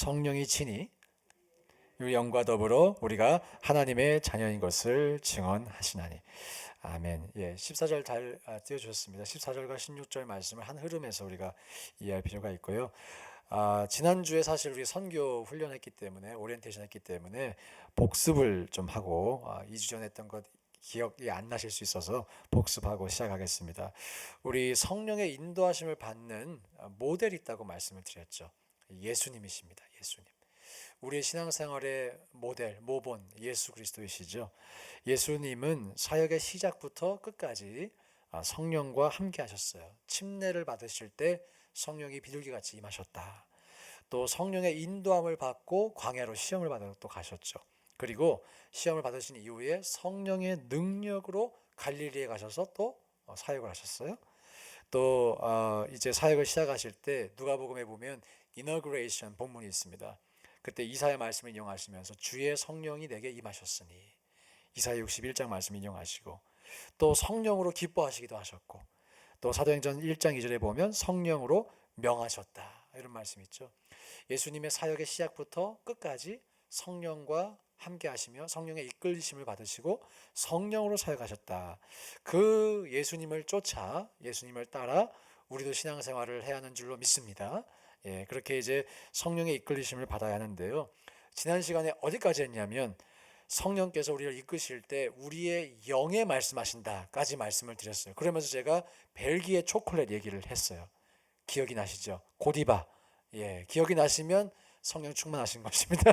성령이 친히 영과 더불어 우리가 하나님의 자녀인 것을 증언하시나니. 아멘. 예, 14절 잘 아, 띄워주셨습니다. 14절과 16절 말씀을 한 흐름에서 우리가 이해할 필요가 있고요. 아, 지난주에 사실 우리 선교 훈련했기 때문에 오리엔테이션 했기 때문에 복습을 좀 하고 아, 2주 전에 했던 것 기억이 안 나실 수 있어서 복습하고 시작하겠습니다. 우리 성령의 인도하심을 받는 아, 모델이 있다고 말씀을 드렸죠. 예수님이십니다. 예수님. 우리의 신앙생활의 모델, 모본 예수 그리스도이시죠. 예수님은 사역의 시작부터 끝까지 아, 성령과 함께 하셨어요. 침례를 받으실 때 성령이 비둘기같이 임하셨다. 또 성령의 인도함을 받고 광야로 시험을 받아 또 가셨죠. 그리고 시험을 받으신 이후에 성령의 능력으로 갈릴리에 가셔서 또 어, 사역을 하셨어요. 또 어, 이제 사역을 시작하실 때 누가복음에 보면 inauguration 본문이 있습니다. 그때 이사야 말씀을 인용하시면서 주의 성령이 내게 임하셨으니 이사야 61장 말씀 인용하시고 또 성령으로 기뻐하시기도 하셨고 또 사도행전 1장 2절에 보면 성령으로 명하셨다 이런 말씀 있죠. 예수님의 사역의 시작부터 끝까지 성령과 함께 하시며 성령의 이끌리심을 받으시고 성령으로 사역하셨다. 그 예수님을 쫓아 예수님을 따라 우리도 신앙생활을 해야 하는 줄로 믿습니다. 예, 그렇게 이제 성령의 이끌리심을 받아야 하는데요. 지난 시간에 어디까지 했냐면 성령께서 우리를 이끄실 때 우리의 영에 말씀하신다까지 말씀을 드렸어요. 그러면서 제가 벨기에 초콜릿 얘기를 했어요. 기억이 나시죠? 고디바. 예, 기억이 나시면 성령 충만하신 것입니다.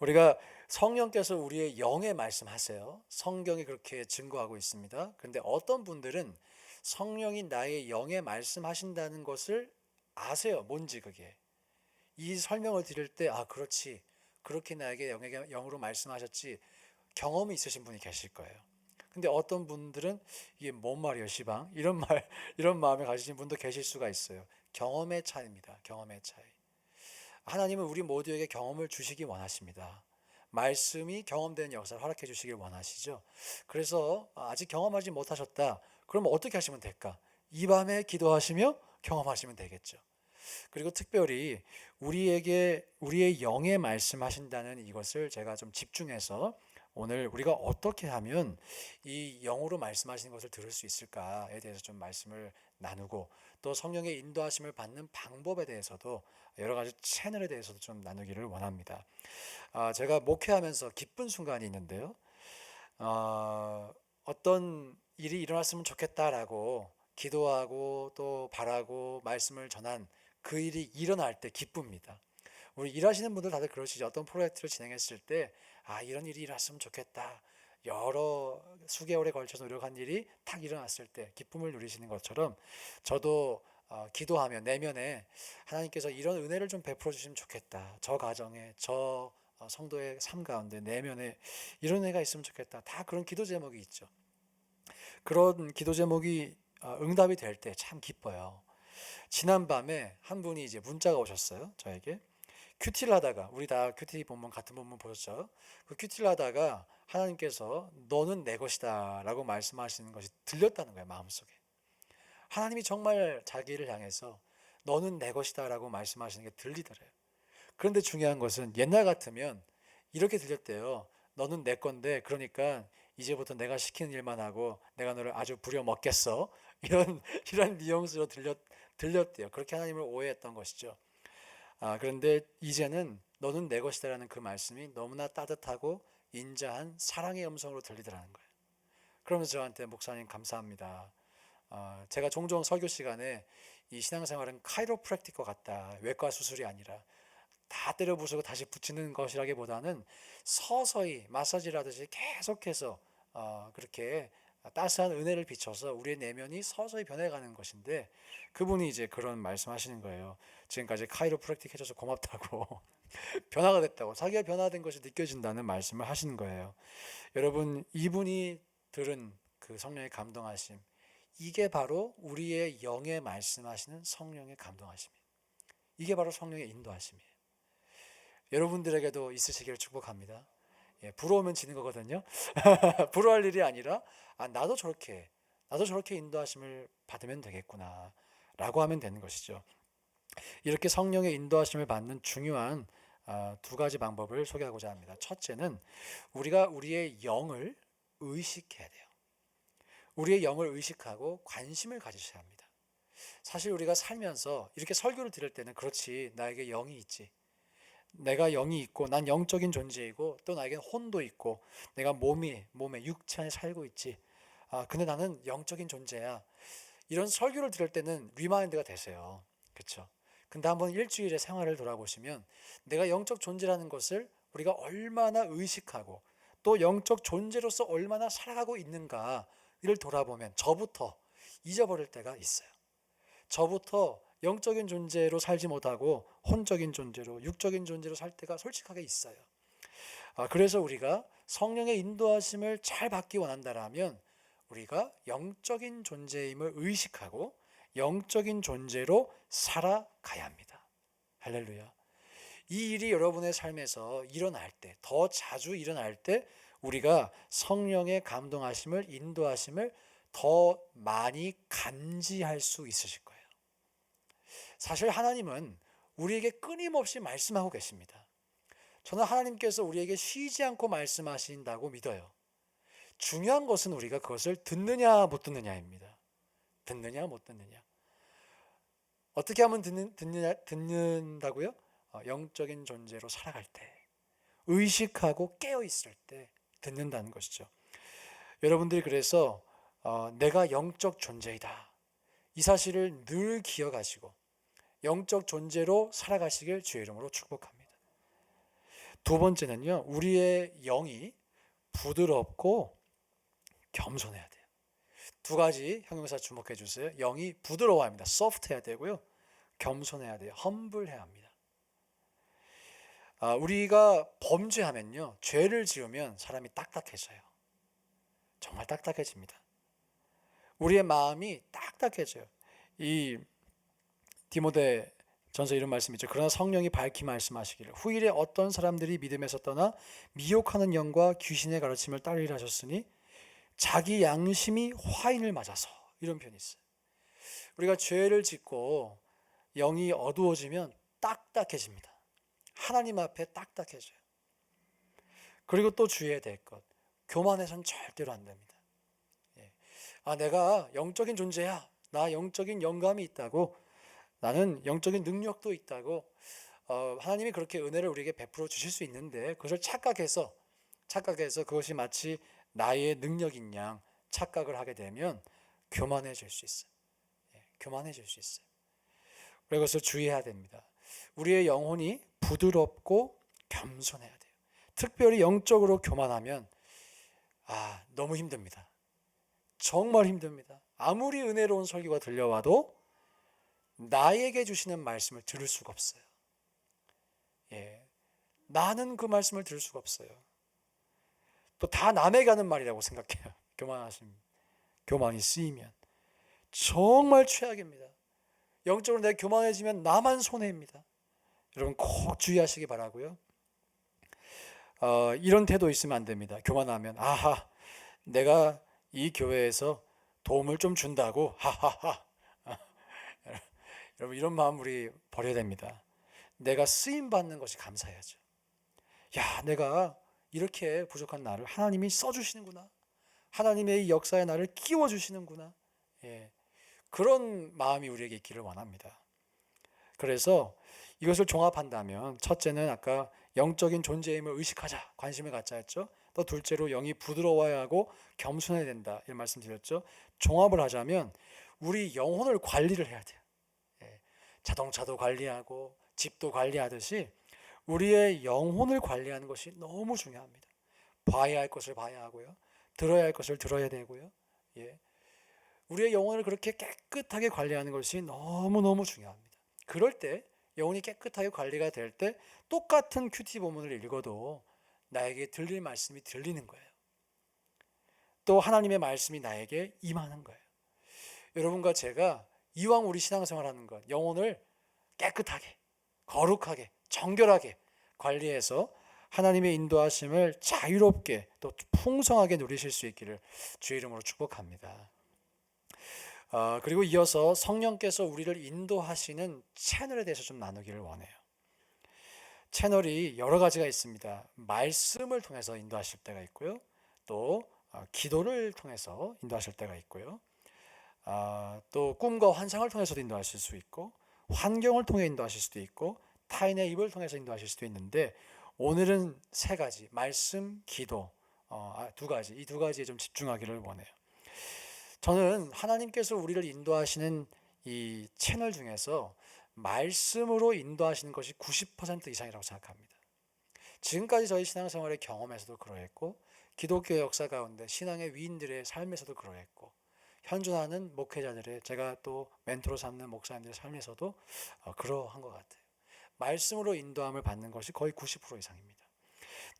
우리가 성령께서 우리의 영에 말씀하세요. 성경이 그렇게 증거하고 있습니다. 그런데 어떤 분들은 성령이 나의 영에 말씀하신다는 것을 아세요. 뭔지 그게. 이 설명을 드릴 때 아, 그렇지. 그렇게 나에게 영에게 영으로 말씀하셨지. 경험이 있으신 분이 계실 거예요. 근데 어떤 분들은 이게 뭔 말이에요, 시방? 이런 말, 이런 마음을 가지신 분도 계실 수가 있어요. 경험의 차이입니다. 경험의 차이. 하나님은 우리 모두에게 경험을 주시기 원하십니다. 말씀이 경험되는 역사를 허락해 주시길 원하시죠. 그래서 아직 경험하지 못하셨다. 그럼 어떻게 하시면 될까? 이 밤에 기도하시며 경험하시면 되겠죠. 그리고 특별히 우리에게 우리의 영에 말씀하신다는 이것을 제가 좀 집중해서 오늘 우리가 어떻게 하면 이 영으로 말씀하시는 것을 들을 수 있을까에 대해서 좀 말씀을 나누고 또 성령의 인도하심을 받는 방법에 대해서도 여러 가지 채널에 대해서도 좀 나누기를 원합니다. 아, 제가 목회하면서 기쁜 순간이 있는데요. 어, 어떤 일이 일어났으면 좋겠다라고 기도하고 또 바라고 말씀을 전한 그 일이 일어날 때 기쁩니다. 우리 일하시는 분들 다들 그러시죠. 어떤 프로젝트를 진행했을 때, 아, 이런 일이 일어났으면 좋겠다. 여러 수개월에 걸쳐서 노력한 일이 탁 일어났을 때 기쁨을 누리시는 것처럼 저도 어, 기도하며 내면에 하나님께서 이런 은혜를 좀 베풀어 주시면 좋겠다. 저 가정에, 저 어, 성도의 삶 가운데 내면에 이런 은혜가 있으면 좋겠다. 다 그런 기도 제목이 있죠. 그런 기도 제목이 어, 응답이 될 때 참 기뻐요. 지난 밤에 한 분이 이제 문자가 오셨어요. 저에게. 큐티를 하다가 우리 다 큐티 본문 같은 본문 보셨죠? 그 큐티를 하다가 하나님께서 너는 내 것이다라고 말씀하시는 것이 들렸다는 거예요 마음속에. 하나님이 정말 자기를 향해서 너는 내 것이다라고 말씀하시는 게 들리더래요. 그런데 중요한 것은 옛날 같으면 이렇게 들렸대요. 너는 내 건데 그러니까 이제부터 내가 시키는 일만 하고 내가 너를 아주 부려 먹겠어. 이런 이런 뉘앙스로 들렸 들렸대요. 그렇게 하나님을 오해했던 것이죠. 아, 그런데 이제는 너는 내 것이다라는 그 말씀이 너무나 따뜻하고 인자한 사랑의 음성으로 들리더라는 거예요. 그러면서 저한테 목사님 감사합니다. 어, 제가 종종 설교 시간에 이 신앙생활은 카이로프랙틱과 같다. 외과 수술이 아니라 다 때려 부수고 다시 붙이는 것이라기보다는 서서히 마사지를 하듯이 계속해서 어, 그렇게 따스한 은혜를 비춰서 우리의 내면이 서서히 변해가는 것인데 그분이 이제 그런 말씀하시는 거예요. 지금까지 카이로프랙틱 해줘서 고맙다고 변화가 됐다고 자기가 변화된 것이 느껴진다는 말씀을 하시는 거예요. 여러분 이분이 들은 그 성령의 감동하심 이게 바로 우리의 영에 말씀하시는 성령의 감동하심이에요. 이게 바로 성령의 인도하심이에요. 여러분들에게도 있으시기를 축복합니다. 예, 부러우면 지는 거거든요. 부러워할 일이 아니라 아, 나도 저렇게 나도 저렇게 인도하심을 받으면 되겠구나 라고 하면 되는 것이죠. 이렇게 성령의 인도하심을 받는 중요한 아, 두 가지 방법을 소개하고자 합니다. 첫째는 우리가 우리의 영을 의식해야 돼요. 우리의 영을 의식하고 관심을 가지셔야 합니다. 사실 우리가 살면서 이렇게 설교를 들을 때는 그렇지 나에게 영이 있지. 내가 영이 있고 난 영적인 존재이고 또 나에게 혼도 있고 내가 몸이 몸에 육체 안에 살고 있지. 아 근데 나는 영적인 존재야. 이런 설교를 들을 때는 리마인드가 되세요. 그렇죠? 근데 한번 일주일의 생활을 돌아보시면 내가 영적 존재라는 것을 우리가 얼마나 의식하고 또 영적 존재로서 얼마나 살아가고 있는가를 돌아보면 저부터 잊어버릴 때가 있어요. 저부터 영적인 존재로 살지 못하고 혼적인 존재로 육적인 존재로 살 때가 솔직하게 있어요. 아, 그래서 우리가 성령의 인도하심을 잘 받기 원한다라면 우리가 영적인 존재임을 의식하고 영적인 존재로 살아가야 합니다. 할렐루야. 이 일이 여러분의 삶에서 일어날 때, 더 자주 일어날 때 우리가 성령의 감동하심을 인도하심을 더 많이 감지할 수 있으실 거예요. 사실 하나님은 우리에게 끊임없이 말씀하고 계십니다. 저는 하나님께서 우리에게 쉬지 않고 말씀하신다고 믿어요. 중요한 것은 우리가 그것을 듣느냐 못 듣느냐입니다. 듣느냐 못 듣느냐. 어떻게 하면 듣는, 듣느냐, 듣는다고요? 어, 영적인 존재로 살아갈 때, 의식하고 깨어 있을 때 듣는다는 것이죠. 여러분들이 그래서 어, 내가 영적 존재이다. 이 사실을 늘 기억하시고 영적 존재로 살아가시길 주의 이름으로 축복합니다. 두 번째는요, 우리의 영이 부드럽고 겸손해야 돼요. 두 가지 형용사 주목해 주세요. 영이 부드러워야 합니다. soft해야 되고요. 겸손해야 돼요. humble해야 합니다. 아, 우리가 범죄하면요, 죄를 지으면 사람이 딱딱해져요. 정말 딱딱해집니다. 우리의 마음이 딱딱해져요. 이 디모데 전서 이런 말씀 있죠. 그러나 성령이 밝히 말씀하시기를 후일에 어떤 사람들이 믿음에서 떠나 미혹하는 영과 귀신의 가르침을 따르리라 하셨으니 자기 양심이 화인을 맞아서 이런 표현이 있어요. 우리가 죄를 짓고 영이 어두워지면 딱딱해집니다. 하나님 앞에 딱딱해져요. 그리고 또 주의해야 될 것. 교만해서는 절대로 안 됩니다. 예. 아, 내가 영적인 존재야. 나 영적인 영감이 있다고. 나는 영적인 능력도 있다고. 어, 하나님이 그렇게 은혜를 우리에게 베풀어 주실 수 있는데 그것을 착각해서 착각해서 그것이 마치 나의 능력인 양 착각을 하게 되면 교만해질 수 있어요. 예, 교만해질 수 있어요. 그것을 주의해야 됩니다. 우리의 영혼이 부드럽고 겸손해야 돼요. 특별히 영적으로 교만하면 아 너무 힘듭니다. 정말 힘듭니다. 아무리 은혜로운 설교가 들려와도 나에게 주시는 말씀을 들을 수가 없어요. 예, 나는 그 말씀을 들을 수가 없어요. 또 다 남에게 하는 말이라고 생각해요. 교만하심, 교만이 쓰이면 정말 최악입니다. 영적으로 내가 교만해지면 나만 손해입니다. 여러분 꼭 주의하시기 바라고요. 어, 이런 태도 있으면 안 됩니다. 교만하면 아하 내가 이 교회에서 도움을 좀 준다고 하하하 여러분 이런 마음 우리 버려야 됩니다. 내가 쓰임 받는 것이 감사해야죠. 야 내가 이렇게 부족한 나를 하나님이 써 주시는구나. 하나님의 이 역사에 나를 끼워 주시는구나. 예. 그런 마음이 우리에게 있기를 원합니다. 그래서 이것을 종합한다면 첫째는 아까 영적인 존재임을 의식하자, 관심을 갖자 했죠. 또 둘째로 영이 부드러워야 하고 겸손해야 된다 이런 말씀 드렸죠. 종합을 하자면 우리 영혼을 관리를 해야 돼요. 예. 자동차도 관리하고 집도 관리하듯이 우리의 영혼을 관리하는 것이 너무 중요합니다. 봐야 할 것을 봐야 하고요. 들어야 할 것을 들어야 되고요. 예. 우리의 영혼을 그렇게 깨끗하게 관리하는 것이 너무너무 중요합니다. 그럴 때 영혼이 깨끗하게 관리가 될 때 똑같은 큐티 본문을 읽어도 나에게 들릴 말씀이 들리는 거예요. 또 하나님의 말씀이 나에게 임하는 거예요. 여러분과 제가 이왕 우리 신앙생활하는 것, 영혼을 깨끗하게, 거룩하게, 정결하게 관리해서 하나님의 인도하심을 자유롭게 또 풍성하게 누리실 수 있기를 주의 이름으로 축복합니다. 어, 그리고 이어서 성령께서 우리를 인도하시는 채널에 대해서 좀 나누기를 원해요. 채널이 여러 가지가 있습니다. 말씀을 통해서 인도하실 때가 있고요. 또 어, 기도를 통해서 인도하실 때가 있고요. 아, 또 꿈과 환상을 통해서도 인도하실 수 있고 환경을 통해 인도하실 수도 있고 타인의 입을 통해서 인도하실 수도 있는데 오늘은 세 가지 말씀, 기도 어, 아, 두 가지 이 두 가지에 좀 집중하기를 원해요. 저는 하나님께서 우리를 인도하시는 이 채널 중에서 말씀으로 인도하시는 것이 90% 이상이라고 생각합니다. 지금까지 저희 신앙생활의 경험에서도 그러했고 기독교 역사 가운데 신앙의 위인들의 삶에서도 그러했고 현존하는 목회자들의 제가 또 멘토로 삼는 목사님들의 삶에서도 어, 그러한 것 같아요. 말씀으로 인도함을 받는 것이 거의 90% 이상입니다.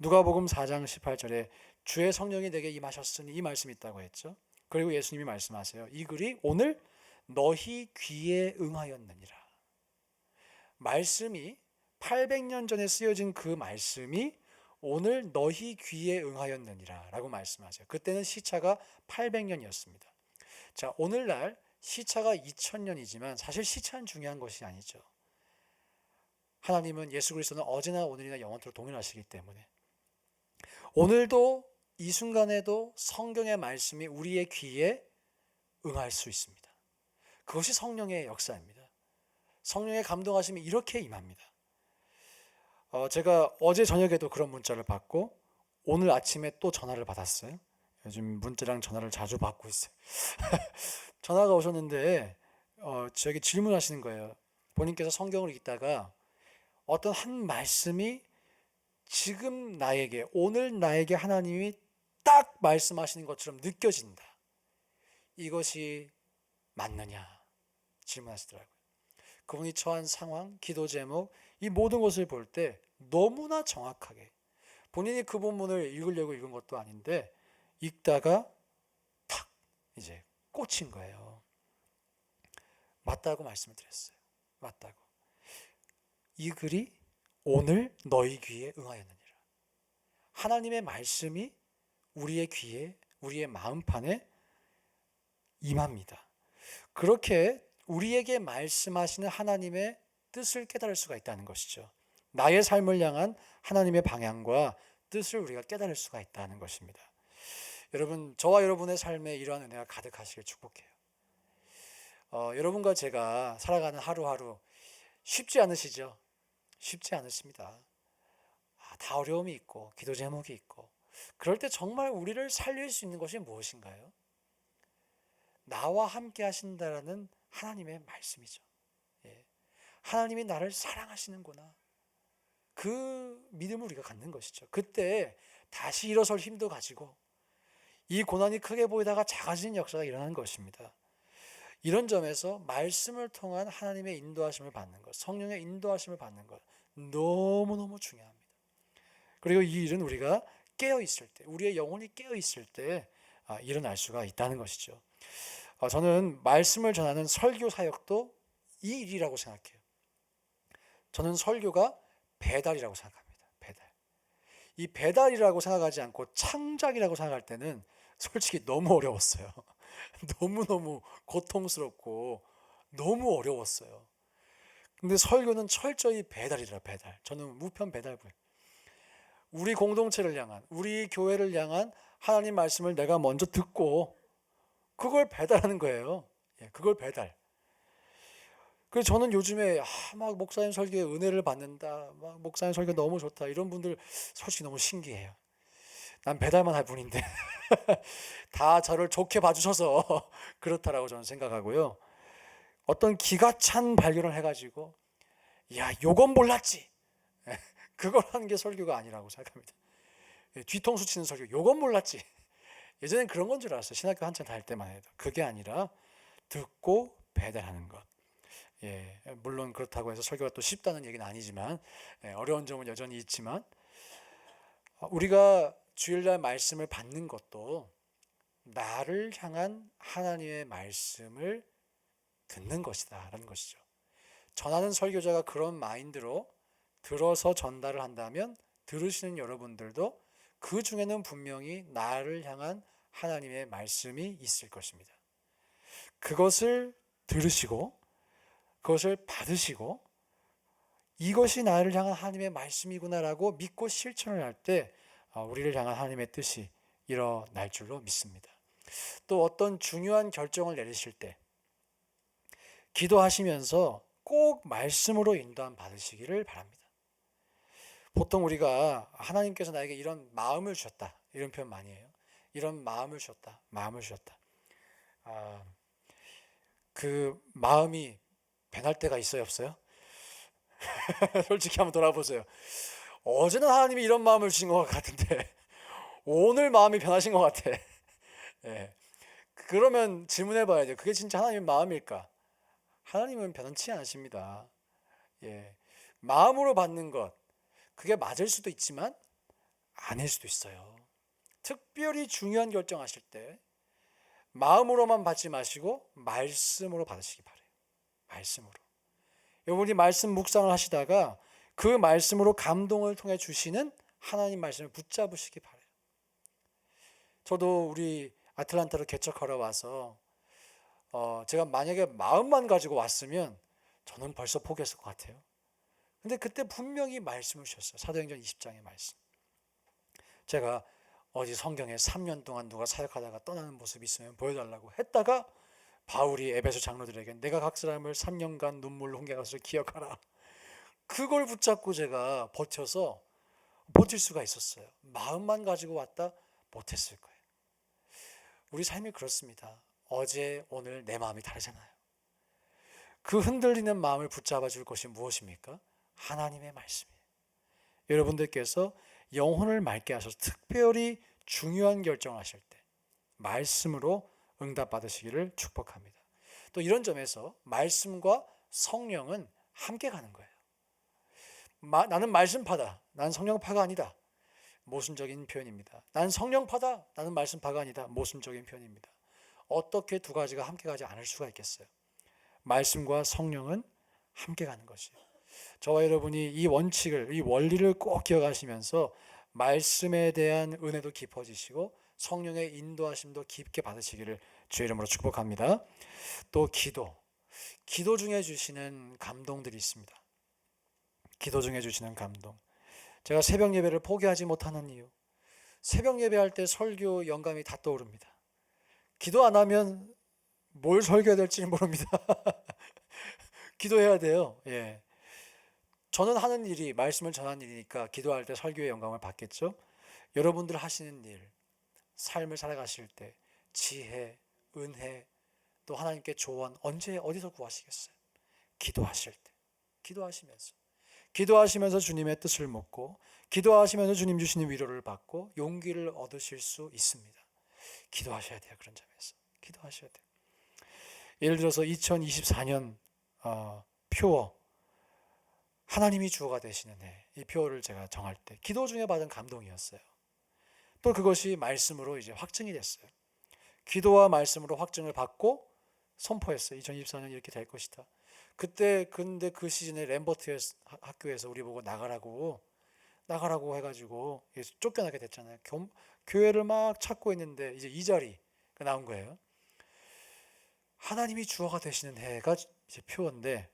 누가복음 4장 18절에 주의 성령이 내게 임하셨으니 이 말씀이 있다고 했죠. 그리고 예수님이 말씀하세요. 이 글이 오늘 너희 귀에 응하였느니라. 말씀이 800년 전에 쓰여진 그 말씀이 오늘 너희 귀에 응하였느니라 라고 말씀하세요. 그때는 시차가 800년이었습니다. 자, 오늘날 시차가 2000년이지만 사실 시차는 중요한 것이 아니죠. 하나님은 예수 그리스도는 어제나 오늘이나 영원토록 동일하시기 때문에 오늘도 이 순간에도 성경의 말씀이 우리의 귀에 응할 수 있습니다. 그것이 성령의 역사입니다. 성령의 감동하심이 이렇게 임합니다. 어, 제가 어제 저녁에도 그런 문자를 받고 오늘 아침에 또 전화를 받았어요. 요즘 문자랑 전화를 자주 받고 있어요. 전화가 오셨는데 어, 저에게 질문하시는 거예요. 본인께서 성경을 읽다가 어떤 한 말씀이 지금 나에게 오늘 나에게 하나님이 딱 말씀하시는 것처럼 느껴진다. 이것이 맞느냐 질문하시더라고요. 그분이 처한 상황, 기도 제목, 이 모든 것을 볼 때 너무나 정확하게 본인이 그 본문을 읽으려고 읽은 것도 아닌데 읽다가 탁 이제 꽂힌 거예요. 맞다고 말씀을 드렸어요. 맞다고. 이 글이 오늘 너희 귀에 응하였느니라. 하나님의 말씀이 우리의 귀에, 우리의 마음판에 임합니다. 그렇게 우리에게 말씀하시는 하나님의 뜻을 깨달을 수가 있다는 것이죠. 나의 삶을 향한 하나님의 방향과 뜻을 우리가 깨달을 수가 있다는 것입니다. 여러분, 저와 여러분의 삶에 이러한 은혜가 가득하시길 축복해요. 어, 여러분과 제가 살아가는 하루하루 쉽지 않으시죠? 쉽지 않으십니다. 아, 다 어려움이 있고, 기도 제목이 있고, 그럴 때 정말 우리를 살릴 수 있는 것이 무엇인가요? 나와 함께 하신다라는 하나님의 말씀이죠. 예. 하나님이 나를 사랑하시는구나. 그 믿음을 우리가 갖는 것이죠. 그때 다시 일어설 힘도 가지고 이 고난이 크게 보이다가 작아지는 역사가 일어나는 것입니다. 이런 점에서 말씀을 통한 하나님의 인도하심을 받는 것, 성령의 인도하심을 받는 것 너무너무 중요합니다. 그리고 이 일은 우리가 깨어 있을 때, 우리의 영혼이 깨어 있을 때 아, 일어날 수가 있다는 것이죠. 어, 저는 말씀을 전하는 설교 사역도 이 일이라고 생각해요. 저는 설교가 배달이라고 생각합니다. 배달. 이 배달이라고 생각하지 않고 창작이라고 생각할 때는 솔직히 너무 어려웠어요. 너무너무 고통스럽고 너무 어려웠어요. 근데 설교는 철저히 배달이라 배달. 저는 무편 배달부. 우리 공동체를 향한, 우리 교회를 향한 하나님 말씀을 내가 먼저 듣고 그걸 배달하는 거예요. 예, 그걸 배달. 그래서 저는 요즘에 아, 막 목사님 설교에 은혜를 받는다. 막 목사님 설교 너무 좋다. 이런 분들 솔직히 너무 신기해요. 난 배달만 할 뿐인데 다 저를 좋게 봐주셔서 그렇다라고 저는 생각하고요. 어떤 기가 찬 발견을 해가지고 야 요건 몰랐지. 그걸 하는 게 설교가 아니라고 생각합니다. 예, 뒤통수 치는 설교 요건 몰랐지. 예전엔 그런 건 줄 알았어요. 신학교 한참 다닐 때만 해도. 그게 아니라 듣고 배달하는 것. 예, 물론 그렇다고 해서 설교가 또 쉽다는 얘기는 아니지만 예, 어려운 점은 여전히 있지만 우리가 주일날 말씀을 받는 것도 나를 향한 하나님의 말씀을 듣는 것이다 라는 것이죠. 전하는 설교자가 그런 마인드로 들어서 전달을 한다면 들으시는 여러분들도 그 중에는 분명히 나를 향한 하나님의 말씀이 있을 것입니다. 그것을 들으시고 그것을 받으시고 이것이 나를 향한 하나님의 말씀이구나라고 믿고 실천을 할때 어, 우리를 향한 하나님의 뜻이 일어날 줄로 믿습니다. 또 어떤 중요한 결정을 내리실 때 기도하시면서 꼭 말씀으로 인도함 받으시기를 바랍니다. 보통 우리가 하나님께서 나에게 이런 마음을 주셨다 이런 표현 많이 해요. 이런 마음을 주셨다, 마음을 주셨다. 아, 그 마음이 변할 때가 있어요, 없어요? 솔직히 한번 돌아보세요. 어제는 하나님이 이런 마음을 주신 것 같은데 오늘 마음이 변하신 것 같아. 예. 그러면 질문해 봐야 돼요. 그게 진짜 하나님의 마음일까? 하나님은 변치 않으십니다. 예. 마음으로 받는 것, 그게 맞을 수도 있지만 아닐 수도 있어요. 특별히 중요한 결정하실 때 마음으로만 받지 마시고 말씀으로 받으시기 바래요. 말씀으로. 여러분이 말씀 묵상을 하시다가 그 말씀으로 감동을 통해 주시는 하나님 말씀을 붙잡으시기 바래요. 저도 우리 아틀란타로 개척하러 와서 어, 제가 만약에 마음만 가지고 왔으면 저는 벌써 포기했을 것 같아요. 근데 그때 분명히 말씀을 주셨어요. 사도행전 20장의 말씀. 제가 어디 성경에 3년 동안 누가 사역하다가 떠나는 모습이 있으면 보여달라고 했다가 바울이 에베소 장로들에게 내가 각 사람을 3년간 눈물로 훔겨가서 기억하라. 그걸 붙잡고 제가 버텨서 버틸 수가 있었어요. 마음만 가지고 왔다 못했을 거예요. 우리 삶이 그렇습니다. 어제 오늘 내 마음이 다르잖아요. 그 흔들리는 마음을 붙잡아 줄 것이 무엇입니까? 하나님의 말씀이에요. 여러분들께서 영혼을 맑게 하셔서 특별히 중요한 결정 하실 때 말씀으로 응답 받으시기를 축복합니다. 또 이런 점에서 말씀과 성령은 함께 가는 거예요. 마, 나는 말씀파다. 난 성령파가 아니다. 모순적인 표현입니다. 난 성령파다. 나는 말씀파가 아니다. 모순적인 표현입니다. 어떻게 두 가지가 함께 가지 않을 수가 있겠어요? 말씀과 성령은 함께 가는 것이에요. 저와 여러분이 이 원칙을, 이 원리를 꼭 기억하시면서 말씀에 대한 은혜도 깊어지시고 성령의 인도하심도 깊게 받으시기를 주의 이름으로 축복합니다. 또 기도. 기도 중에 주시는 감동들이 있습니다. 기도 중에 주시는 감동. 제가 새벽 예배를 포기하지 못하는 이유. 새벽 예배할 때 설교 영감이 다 떠오릅니다. 기도 안 하면 뭘 설교해야 될지 모릅니다. 기도해야 돼요. 예. 저는 하는 일이 말씀을 전하는 일이니까 기도할 때 설교의 영감을 받겠죠. 여러분들 하시는 일, 삶을 살아가실 때 지혜, 은혜, 또 하나님께 조언 언제 어디서 구하시겠어요? 기도하실 때, 기도하시면서, 기도하시면서 주님의 뜻을 묻고, 기도하시면서 주님 주시는 위로를 받고 용기를 얻으실 수 있습니다. 기도하셔야 돼요 그런 점에서, 기도하셔야 돼요. 예를 들어서 2024년 어, 표어 하나님이 주어가 되시는 해, 이 표어를 제가 정할 때 기도 중에 받은 감동이었어요. 또 그것이 말씀으로 이제 확증이 됐어요. 기도와 말씀으로 확증을 받고 선포했어요. 2024년 이렇게 될 것이다. 그때 근데 그 시즌에 램버트 학교에서 우리 보고 나가라고 나가라고 해가지고 쫓겨나게 됐잖아요. 교, 교회를 막 찾고 있는데 이제 이 자리 나온 거예요. 하나님이 주어가 되시는 해가 이제 표인데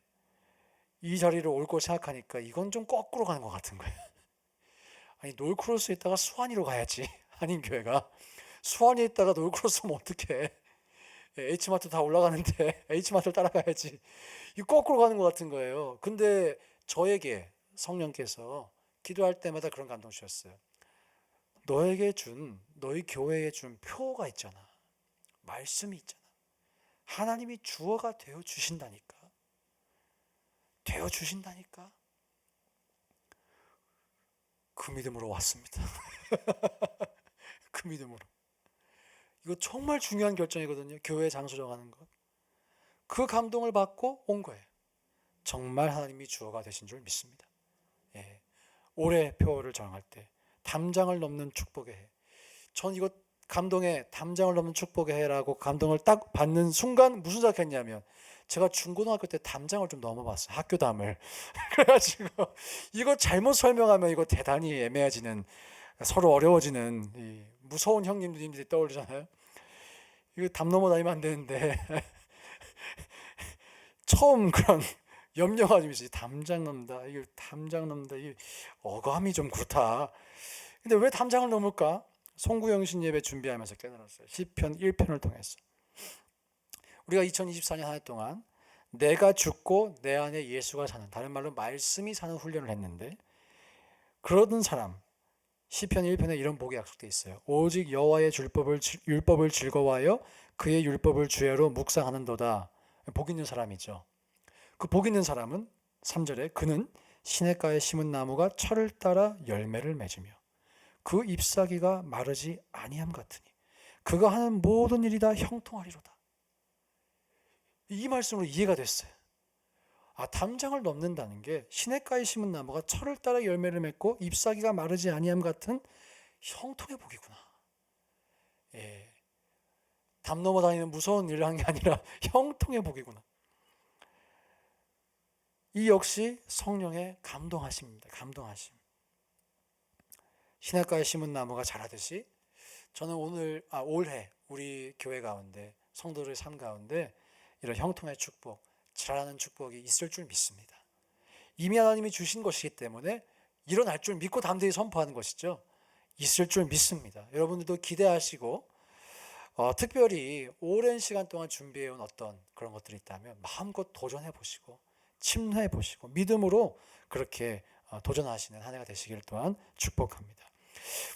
이 자리로 올 걸 생각하니까 이건 좀 거꾸로 가는 것 같은 거예요. 아니 놀크로스 있다가 수완이로 가야지 한인 교회가 수완이 있다가 놀크로스 하면 어떡해 H마트 다 올라가는데 H마트를 따라가야지 이 거꾸로 가는 것 같은 거예요. 근데 저에게 성령께서 기도할 때마다 그런 감동 주셨어요. 너에게 준 너희 교회에 준 표가 있잖아. 말씀이 있잖아. 하나님이 주어가 되어 주신다니까. 되어 주신다니까. 그 믿음으로 왔습니다. 그 믿음으로. 이거 정말 중요한 결정이거든요. 교회 장소 정하는 것. 그 감동을 받고 온 거예요. 정말 하나님이 주어가 되신 줄 믿습니다. 예. 올해 표를 정할 때 담장을 넘는 축복의 해. 전 이거 감동에 담장을 넘는 축복의 해라고 감동을 딱 받는 순간 무슨 생각했냐면 제가 중고등학교 때 담장을 좀 넘어봤어요. 학교 담을. 그래가지고 이거 잘못 설명하면 이거 대단히 애매해지는 서로 어려워지는 무서운 형님들이 떠오르잖아요. 이거 담 넘어 다니면 안 되는데 처음 그런 염려가 좀 있어요. 담장 넘다. 이게 담장 넘다. 이 어감이 좀 그렇다. 근데 왜 담장을 넘을까? 송구영신 예배 준비하면서 깨달았어요. 시편 1편을 통해서. 우리가 2024년 한 해 동안 내가 죽고 내 안에 예수가 사는 다른 말로 말씀이 사는 훈련을 했는데 그러던 사람 시편 1편에 이런 복이 약속돼 있어요. 오직 여호와의 율법을 율법을 즐거워하여 그의 율법을 주야로 묵상하는도다. 복 있는 사람이죠. 그 복 있는 사람은 3절에 그는 시냇가에 심은 나무가 철을 따라 열매를 맺으며 그 잎사귀가 마르지 아니함 같으니 그가 하는 모든 일이 다 형통하리로다. 이 말씀으로 이해가 됐어요. 아, 담장을 넘는다는 게 시냇가에 심은 나무가 철을 따라 열매를 맺고 잎사귀가 마르지 아니함 같은 형통의 복이구나. 예. 담 넘어 다니는 무서운 일을 한 게 아니라 형통의 복이구나. 이 역시 성령의 감동하심입니다. 감동하심. 시냇가에 심은 나무가 자라듯이 저는 오늘 아 올해 우리 교회 가운데 성도들 삶 가운데 이런 형통의 축복, 자라는 축복이 있을 줄 믿습니다. 이미 하나님이 주신 것이기 때문에 일어날 줄 믿고 담대히 선포하는 것이죠. 있을 줄 믿습니다. 여러분들도 기대하시고 어, 특별히 오랜 시간 동안 준비해온 어떤 그런 것들이 있다면 마음껏 도전해 보시고 침노해 보시고 믿음으로 그렇게 어, 도전하시는 한 해가 되시기를 또한 축복합니다.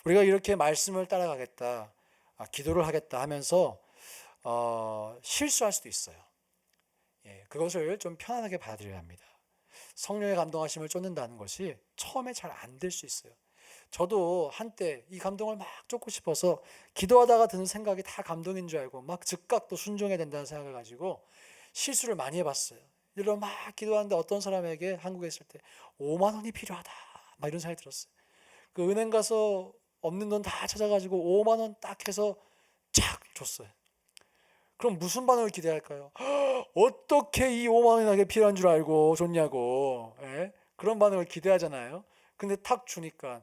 우리가 이렇게 말씀을 따라가겠다, 아, 기도를 하겠다 하면서 어, 실수할 수도 있어요. 예, 그것을 좀 편안하게 받아들여야 합니다. 성령의 감동하심을 쫓는다는 것이 처음에 잘 안 될 수 있어요. 저도 한때 이 감동을 막 쫓고 싶어서 기도하다가 드는 생각이 다 감동인 줄 알고 막 즉각 또 순종해야 된다는 생각을 가지고 실수를 많이 해봤어요. 이런 막 기도하는데 어떤 사람에게 한국에 있을 때 5만 원이 필요하다 막 이런 생각이 들었어요. 그 은행 가서 없는 돈 다 찾아가지고 5만 원 딱 해서 착 줬어요. 그럼 무슨 반응을 기대할까요? 어떻게 이 5만 원이 나게 필요한 줄 알고 줬냐고 예? 그런 반응을 기대하잖아요. 근데 탁 주니까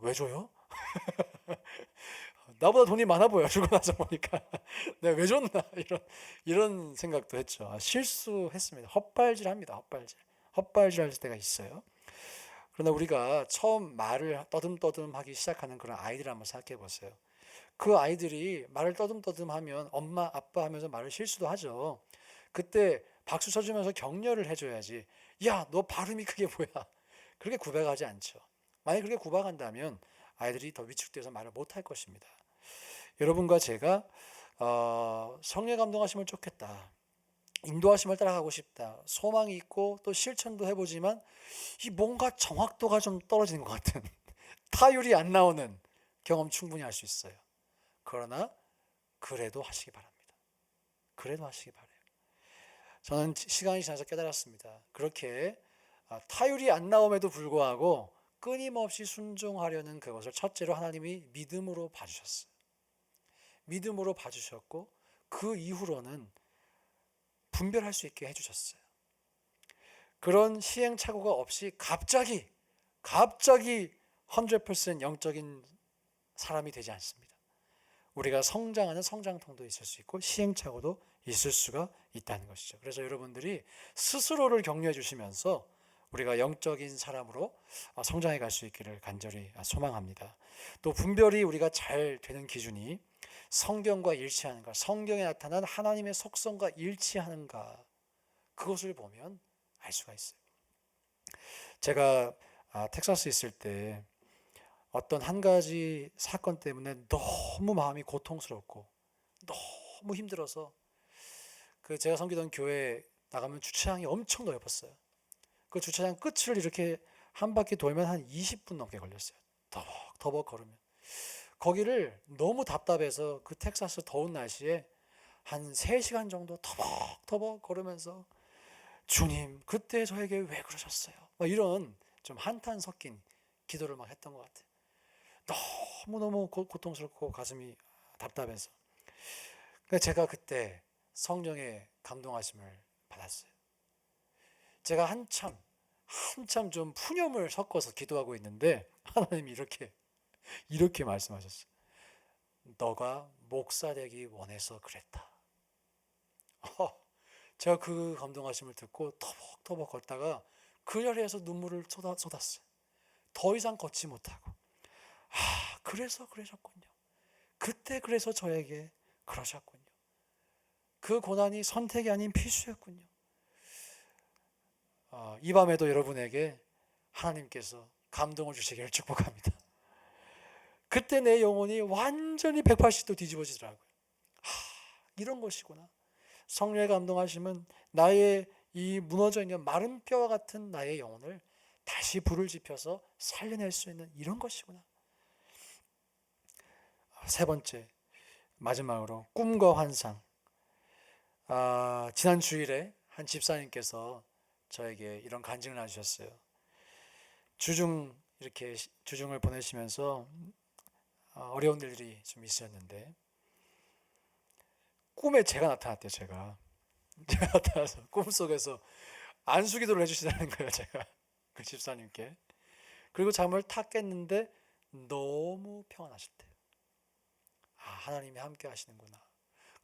왜 줘요? 나보다 돈이 많아 보여 주고 나서 보니까 내가 왜 줬나 이런 이런 생각도 했죠. 아, 실수했습니다. 헛발질합니다. 헛발질 헛발질할 때가 있어요. 그러나 우리가 처음 말을 떠듬떠듬하기 시작하는 그런 아이들 한번 생각해 보세요. 그 아이들이 말을 떠듬떠듬하면 엄마 아빠 하면서 말을 실수도 하죠. 그때 박수 쳐주면서 격려를 해줘야지. 야, 너 발음이 그게 뭐야? 그렇게 구박하지 않죠. 만약 그렇게 구박한다면 아이들이 더 위축돼서 말을 못할 것입니다. 여러분과 제가 어, 성령 감동하심을 쫓겠다. 인도하심을 따라가고 싶다. 소망이 있고 또 실천도 해보지만 이 뭔가 정확도가 좀 떨어지는 것 같은 타율이 안 나오는 경험 충분히 할 수 있어요. 그러나 그래도 하시기 바랍니다. 그래도 하시기 바래요. 저는 시간이 지나서 깨달았습니다. 그렇게 아, 타율이 안 나옴에도 불구하고 끊임없이 순종하려는 그것을 첫째로 하나님이 믿음으로 봐주셨어요. 믿음으로 봐주셨고 그 이후로는 분별할 수 있게 해주셨어요. 그런 시행착오가 없이 갑자기 갑자기 100% 영적인 사람이 되지 않습니다. 우리가 성장하는 성장통도 있을 수 있고 시행착오도 있을 수가 있다는 것이죠. 그래서 여러분들이 스스로를 격려해 주시면서 우리가 영적인 사람으로 성장해 갈 수 있기를 간절히 소망합니다. 또 분별이 우리가 잘 되는 기준이 성경과 일치하는가, 성경에 나타난 하나님의 속성과 일치하는가, 그것을 보면 알 수가 있어요. 제가 텍사스 있을 때 어떤 한 가지 사건 때문에 너무 마음이 고통스럽고 너무 힘들어서 그 제가 섬기던 교회 나가면 주차장이 엄청 넓었어요. 그 주차장 끝을 이렇게 한 바퀴 돌면 한 20분 넘게 걸렸어요. 더벅 더벅 걸으면. 거기를 너무 답답해서 그 텍사스 더운 날씨에 한 3시간 정도 터벅터벅 걸으면서 주님, 그때 저에게 왜 그러셨어요? 막 이런 좀 한탄 섞인 기도를 막 했던 것 같아요. 너무너무 고 통스럽고 가슴이 답답해서. 제가 그때 성령의 감동하심을 받았어요. 제가 한참, 한참 좀 푸념을 섞어서 기도하고 있는데 하나님이 이렇게, 이렇게 말씀하셨어요. 너가 목사 되기 원해서 그랬다. 어, 제가 그 감동하심을 듣고 터벅터벅 걷다가 그 자리에서 눈물을 쏟아, 쏟았어요. 더 이상 걷지 못하고. 아, 그래서 그러셨군요. 그때 그래서 저에게 그러셨군요. 그 고난이 선택이 아닌 필수였군요. 어, 이 밤에도 여러분에게 하나님께서 감동을 주시기를 축복합니다. 그때 내 영혼이 완전히 180도 뒤집어지더라고요. 하, 이런 것이구나. 성령의 감동하심은 나의 이 무너져 있는 마른 뼈와 같은 나의 영혼을 다시 불을 지펴서 살려낼 수 있는 이런 것이구나. 세 번째, 마지막으로 꿈과 환상. 아, 지난 주일에 한 집사님께서 저에게 이런 간증을 해주셨어요. 주중 이렇게 시- 주중을 보내시면서 아, 어려운 일들이 좀 있었는데 꿈에 제가 나타났대요. 제가 제가 나타나서 꿈 속에서 안수기도를 해주시다는 거예요. 제가 그 집사님께 그리고 잠을 탁 깼는데 너무 평안하셨대요. 아 하나님이 함께 하시는구나.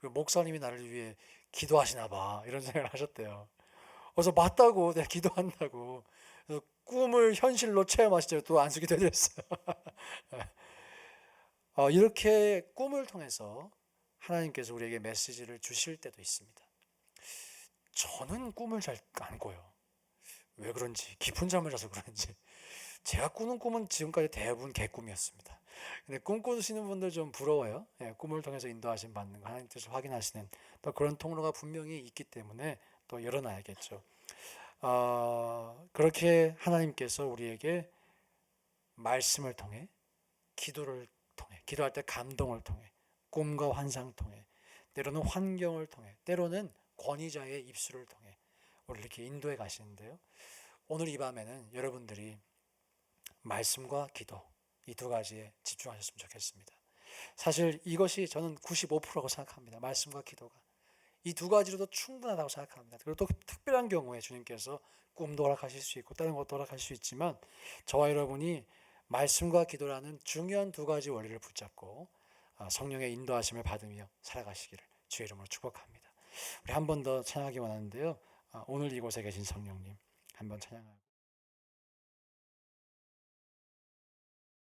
그리고 목사님이 나를 위해 기도하시나 봐 이런 생각을 하셨대요. 그래서 맞다고 내가 기도한다고 그래서 꿈을 현실로 체험하시죠. 또 안수기도 해드렸어요. 어, 이렇게 꿈을 통해서 하나님께서 우리에게 메시지를 주실 때도 있습니다. 저는 꿈을 잘 안 꿔요. 왜 그런지 깊은 잠을 자서 그런지 제가 꾸는 꿈은 지금까지 대부분 개꿈이었습니다. 근데 꿈 꾸시는 분들 좀 부러워요. 예, 꿈을 통해서 인도하심 받는 거 하나님 뜻을 확인하시는 또 그런 통로가 분명히 있기 때문에 또 열어놔야겠죠. 어, 그렇게 하나님께서 우리에게 말씀을 통해 기도를 통해 기도할 때 감동을 통해 꿈과 환상 통해 때로는 환경을 통해 때로는 권위자의 입술을 통해 우리를 이렇게 인도해 가시는데요. 오늘 이 밤에는 여러분들이 말씀과 기도 이 두 가지에 집중하셨으면 좋겠습니다. 사실 이것이 저는 95%라고 생각합니다. 말씀과 기도가 이 두 가지로도 충분하다고 생각합니다. 그리고 또 특별한 경우에 주님께서 꿈도 허락하실 수 있고 다른 것도 허락하실 수 있지만 저와 여러분이 말씀과 기도라는 중요한 두 가지 원리를 붙잡고 아, 성령의 인도하심을 받으며 살아가시기를 주의 이름으로 축복합니다. 우리 한 번 더 찬양하기 원하는데요. 아, 오늘 이곳에 계신 성령님 한 번 찬양하고